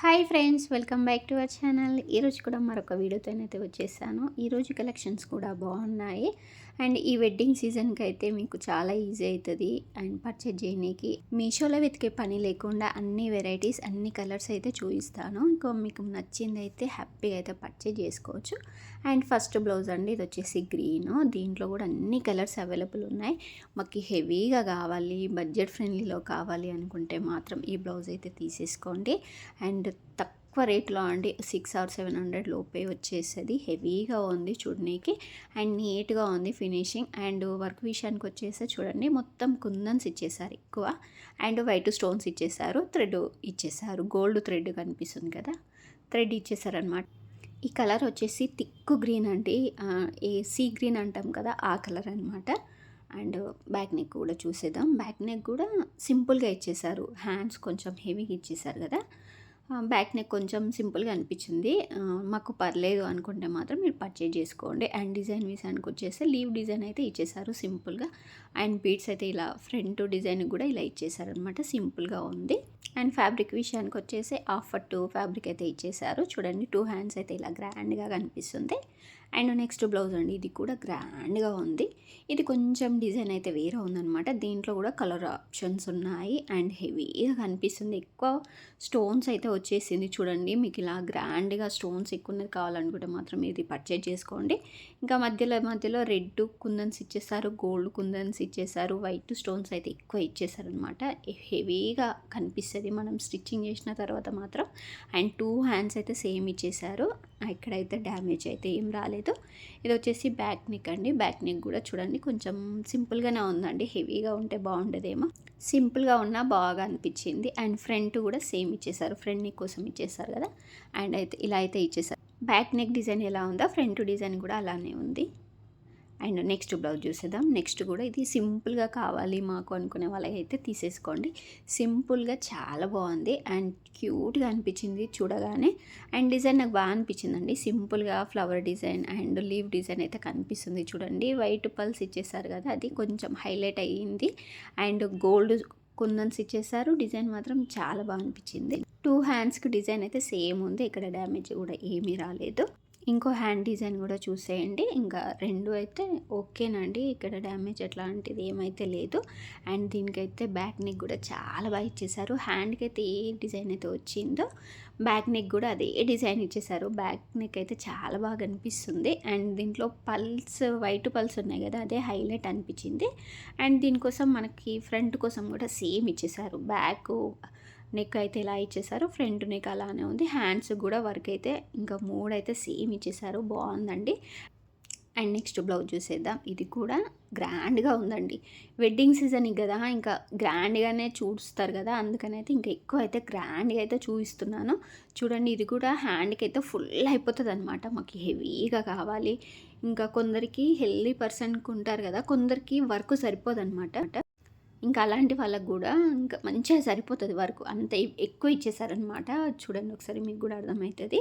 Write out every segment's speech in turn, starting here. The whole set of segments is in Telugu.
Hi friends welcome back to our channel. ఈరోజు కూడా మరొక వీడియోతో అయితే వచ్చేసాను ఈరోజు కలెక్షన్స్ కూడా బాగున్నాయి. అండ్ ఈ వెడ్డింగ్ సీజన్కి అయితే మీకు చాలా ఈజీ అవుతుంది అండ్ పర్చేజ్ చేయడానికి మీషోలో వెతికే పని లేకుండా అన్ని వెరైటీస్ అన్ని కలర్స్ అయితే చూపిస్తాను. ఇంకో మీకు నచ్చింది అయితే హ్యాపీగా అయితే పర్చేజ్ చేసుకోవచ్చు. అండ్ ఫస్ట్ బ్లౌజ్ అండి ఇది వచ్చేసి గ్రీన్. దీంట్లో కూడా అన్ని కలర్స్ అవైలబుల్ ఉన్నాయి. మాకు హెవీగా కావాలి బడ్జెట్ ఫ్రెండ్లీలో కావాలి అనుకుంటే మాత్రం ఈ బ్లౌజ్ అయితే తీసేసుకోండి. అండ్ తక్కువ రేట్లో అండి. సిక్స్ ఆర్ సెవెన్ హండ్రెడ్ లోపే వచ్చేసేది. హెవీగా ఉంది చూడనీకి. అండ్ నీట్గా ఉంది ఫినిషింగ్. అండ్ వర్క్ విషయానికి వచ్చేసి చూడండి మొత్తం కుందన్స్ ఇచ్చేసారు ఎక్కువ. అండ్ వైట్ స్టోన్స్ ఇచ్చేసారు. థ్రెడ్ ఇచ్చేసారు. గోల్డ్ థ్రెడ్ కనిపిస్తుంది కదా థ్రెడ్ ఇచ్చేసారనమాట ఈ కలర్ వచ్చేసి తిక్కు గ్రీన్ అండి. ఏ సీ గ్రీన్ అంటాం కదా ఆ కలర్ అనమాట అండ్ బ్యాక్ నెక్ కూడా చూసేద్దాం. బ్యాక్ నెక్ కూడా సింపుల్గా ఇచ్చేసారు. హ్యాండ్స్ కొంచెం హెవీగా ఇచ్చేసారు కదా. బ్యాక్ నెక్ కొంచెం సింపుల్గా అనిపించింది. మాకు పర్లేదు అనుకుంటే మాత్రం మీరు పర్చేజ్ చేసుకోండి. అండ్ డిజైన్ విషయానికి వచ్చేసి లీవ్ డిజైన్ అయితే ఇచ్చేసారు సింపుల్గా. అండ్ బీడ్స్ అయితే ఇలా ఫ్రంట్ డిజైన్ కూడా ఇలా ఇచ్చేసారు అనమాట సింపుల్గా ఉంది. అండ్ ఫ్యాబ్రిక్ విషయానికి వచ్చేసి ఆఫర్ టూ ఫ్యాబ్రిక్ అయితే ఇచ్చేసారు. చూడండి టూ హ్యాండ్స్ అయితే ఇలా గ్రాండ్గా కనిపిస్తుంది. అండ్ నెక్స్ట్ బ్లౌజ్ అండి ఇది కూడా గ్రాండ్గా ఉంది. ఇది కొంచెం డిజైన్ అయితే వేరే ఉందన్నమాట. దీంట్లో కూడా కలర్ ఆప్షన్స్ ఉన్నాయి. అండ్ హెవీగా కనిపిస్తుంది. ఎక్కువ స్టోన్స్ అయితే వచ్చేసింది చూడండి. మీకు ఇలా గ్రాండ్గా స్టోన్స్ ఎక్కువ ఉన్నది కావాలనుకుంటే మాత్రం ఇది పర్చేజ్ చేసుకోండి. ఇంకా మధ్యలో మధ్యలో రెడ్ కుందన్స్ ఇచ్చేసారు గోల్డ్ కుందన్స్ ఇచ్చేసారు వైట్ స్టోన్స్ అయితే ఎక్కువ ఇచ్చేసారు అనమాట హెవీగా కనిపిస్తుంది. మనం స్టిచ్చింగ్ చేసిన తర్వాత మాత్రం అండ్ టూ హ్యాండ్స్ అయితే సేమ్ ఇచ్చేసారు. ఇక్కడైతే డ్యామేజ్ అయితే ఏం రాలేదు. ఇది వచ్చేసి బ్యాక్ నెక్ అండి. బ్యాక్ నెక్ కూడా చూడండి కొంచెం సింపుల్గానే ఉందండి. హెవీగా ఉంటే బాగుండేదేమో. సింపుల్గా ఉన్నా బాగా అనిపించింది. అండ్ ఫ్రంట్ కూడా సేమ్ ఇచ్చేసారు. ఫ్రంట్ నెక్ కోసం ఇచ్చేసారు కదా. అండ్ అయితే ఇలా అయితే ఇచ్చేసారు. బ్యాక్ నెక్ డిజైన్ ఎలా ఉందో? ఫ్రంట్ డిజైన్ కూడా అలానే ఉంది. అండ్ నెక్స్ట్ బ్లౌజ్ చూసేద్దాం. నెక్స్ట్ కూడా ఇది సింపుల్గా కావాలి మాకు అనుకునే వాళ్ళకైతే తీసేసుకోండి. సింపుల్గా చాలా బాగుంది. అండ్ క్యూట్గా అనిపించింది చూడగానే. అండ్ డిజైన్ నాకు బాగా అనిపించిందండి. సింపుల్గా flower design and leave design అయితే కనిపిస్తుంది చూడండి. వైట్ పల్స్ ఇచ్చేసారు కదా అది కొంచెం హైలైట్ అయ్యింది. అండ్ గోల్డ్ కుందన్స్ ఇచ్చేసారు. డిజైన్ మాత్రం చాలా బాగా అనిపించింది. టూ హ్యాండ్స్కి డిజైన్ అయితే సేమ్ ఉంది. ఇక్కడ డ్యామేజ్ కూడా ఏమీ రాలేదు. ఇంకో హ్యాండ్ డిజైన్ కూడా చూసేయండి. ఇంకా రెండు అయితే ఓకేనండి. ఇక్కడ డ్యామేజ్ అట్లాంటిది ఏమైతే లేదు. అండ్ దీనికైతే బ్యాక్ నెక్ కూడా చాలా బాగా ఇచ్చేసారు. హ్యాండ్కి అయితే ఏ డిజైన్ అయితే వచ్చిందో బ్యాక్ నెక్ కూడా అదే డిజైన్ ఇచ్చేసారు. బ్యాక్ నెక్ అయితే చాలా బాగా అనిపిస్తుంది. అండ్ దీంట్లో పల్స్ వైట్ పల్స్ ఉన్నాయి కదా అదే హైలైట్ అనిపించింది. అండ్ దీనికోసం మనకి ఫ్రంట్ కోసం కూడా సేమ్ ఇచ్చేసారు. బ్యాక్ నెక్ అయితే ఇలా ఇచ్చేసారు ఫ్రంట్ నెక్ అలానే ఉంది. హ్యాండ్స్ కూడా వర్క్ అయితే ఇంకా మూడు అయితే సేమ్ ఇచ్చేసారు. బాగుందండి. అండ్ నెక్స్ట్ బ్లౌజ్ చూసేద్దాం. ఇది కూడా గ్రాండ్గా ఉందండి. వెడ్డింగ్ సీజన్ కదా ఇంకా గ్రాండ్గానే చూస్తారు కదా అందుకనైతే ఇంకా ఎక్కువ అయితే గ్రాండ్గా అయితే చూపిస్తున్నాను. చూడండి ఇది కూడా హ్యాండ్కి అయితే ఫుల్ అయిపోతుంది అనమాట మాకు హెవీగా కావాలి. ఇంకా కొందరికి హెల్దీ పర్సన్కి ఉంటారు కదా కొందరికి వర్క్ సరిపోదు అనమాట ఇంకా అలాంటి వాళ్ళకు కూడా ఇంకా మంచిగా సరిపోతుంది వర్క్. అంత ఎక్కువ ఇచ్చేసారనమాట చూడండి ఒకసారి మీకు కూడా అర్థమవుతుంది.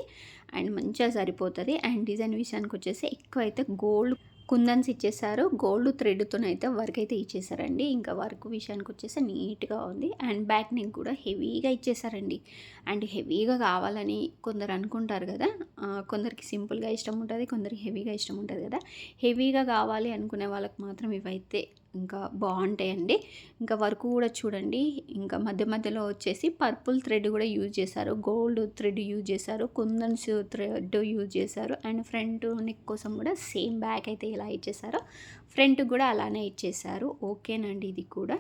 అండ్ మంచిగా సరిపోతుంది. అండ్ డిజైన్ విషయానికి వచ్చేసి ఎక్కువ అయితే గోల్డ్ కుందన్స్ ఇచ్చేసారు. గోల్డ్ థ్రెడ్తో అయితే వర్క్ అయితే ఇచ్చేసారండి. ఇంకా వర్క్ విషయానికి వచ్చేసి నీట్గా ఉంది. అండ్ బ్యాక్ నెక్ కూడా హెవీగా ఇచ్చేసారండి. అండ్ హెవీగా కావాలని కొందరు అనుకుంటారు కదా. కొందరికి సింపుల్గా ఇష్టం ఉంటుంది కొందరికి హెవీగా ఇష్టం ఉంటుంది కదా. హెవీగా కావాలి అనుకునే వాళ్ళకి మాత్రం ఇవైతే ఇంకా బాగుంటాయండి ఇంకా వర్క్ కూడా చూడండి ఇంకా మధ్య మధ్యలో వచ్చేసి పర్పుల్ థ్రెడ్ కూడా యూజ్ చేశారు గోల్డ్ థ్రెడ్ యూజ్ చేశారు కుందన్స్ థ్రెడ్ యూజ్ చేశారు అండ్ ఫ్రంట్ నెక్ కోసం కూడా సేమ్ బ్యాక్ అయితే ఇలా ఇచ్చేసారో ఫ్రంట్ కూడా అలానే ఇచ్చేసారు ఓకేనండి ఇది కూడా.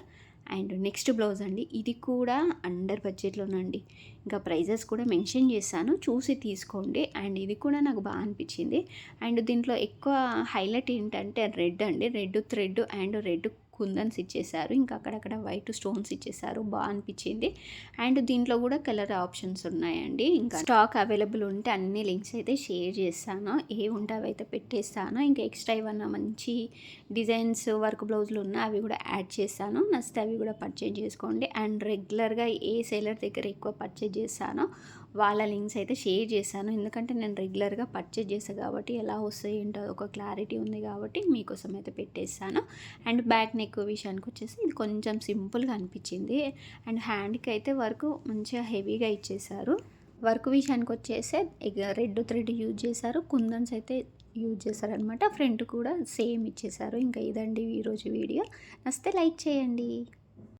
అండ్ నెక్స్ట్ బ్లౌజ్ అండి. ఇది కూడా అండర్ బడ్జెట్లోనండి. ఇంకా ప్రైజెస్ కూడా మెన్షన్ చేశాను. చూసి తీసుకోండి. అండ్ ఇది కూడా నాకు బాగా అనిపించింది. అండ్ దీంట్లో ఎక్కువ హైలైట్ ఏంటంటే రెడ్ అండి. Red thread and red kundans ఇచ్చేసారు ఇంకా అక్కడక్కడ వైట్ స్టోన్స్ ఇచ్చేసారు బాగా అనిపించింది. అండ్ దీంట్లో కూడా కలర్ ఆప్షన్స్ ఉన్నాయండి. ఇంకా స్టాక్ అవైలబుల్ ఉంటే అన్ని లింక్స్ అయితే షేర్ చేస్తాను. ఏ ఉంటే అవి అయితే పెట్టేస్తాను. ఇంకా ఎక్స్ట్రా ఏమన్నా మంచి డిజైన్స్ వర్క్ బ్లౌజులు ఉన్నా అవి కూడా యాడ్ చేస్తాను. నచ్చితే అవి కూడా పర్చేజ్ చేసుకోండి. అండ్ రెగ్యులర్గా ఏ సేలర్ దగ్గర ఎక్కువ పర్చేజ్ చేస్తానో వాళ్ళ లింక్స్ అయితే షేర్ చేశాను. ఎందుకంటే నేను రెగ్యులర్గా పర్చేజ్ చేసాను కాబట్టి ఎలా వస్తాయి ఏంటో ఒక క్లారిటీ ఉంది కాబట్టి మీకోసం అయితే పెట్టేస్తాను అండ్ బ్యాక్ నెక్ విషయానికి వచ్చేసి ఇది కొంచెం సింపుల్గా అనిపించింది. అండ్ హ్యాండ్కి అయితే వర్క్ మంచిగా హెవీగా ఇచ్చేసారు వర్క్ విషయానికి వచ్చేసి రెడ్ థ్రెడ్ యూజ్ చేశారు. కుందన్స్ అయితే యూజ్ చేశారనమాట ఫ్రంట్ కూడా సేమ్ ఇచ్చేసారు ఇంకా ఇదండి ఈరోజు వీడియో. నస్తే లైక్ చేయండి.